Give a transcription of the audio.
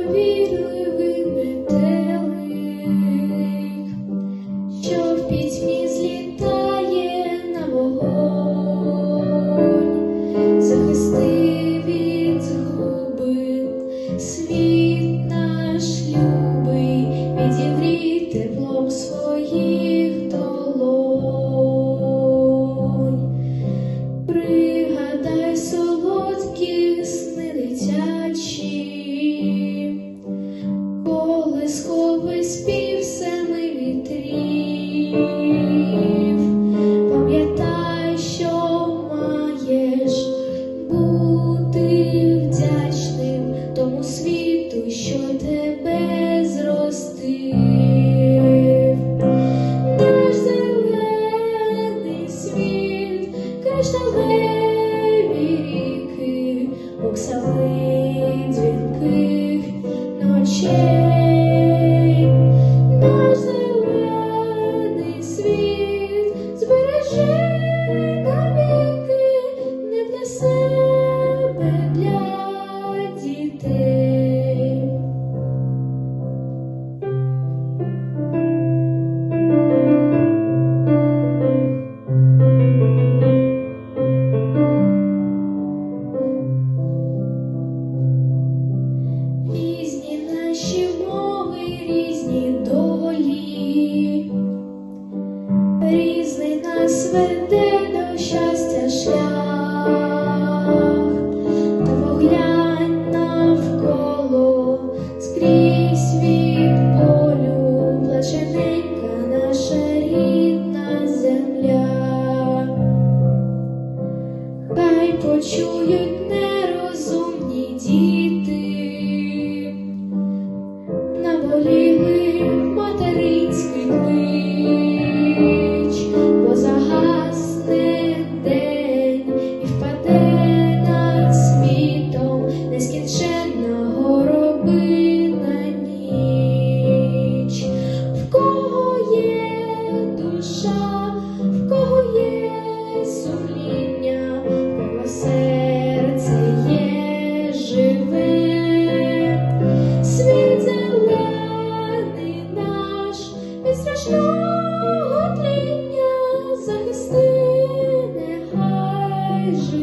Lord, be Spirit. різні долі, різний нас веде до щастя шлях, та поглянь навколо скрізь від полю, блажененька наша рідна земля, хай почують нерозум. Holy Week, Mother Reads with. igreja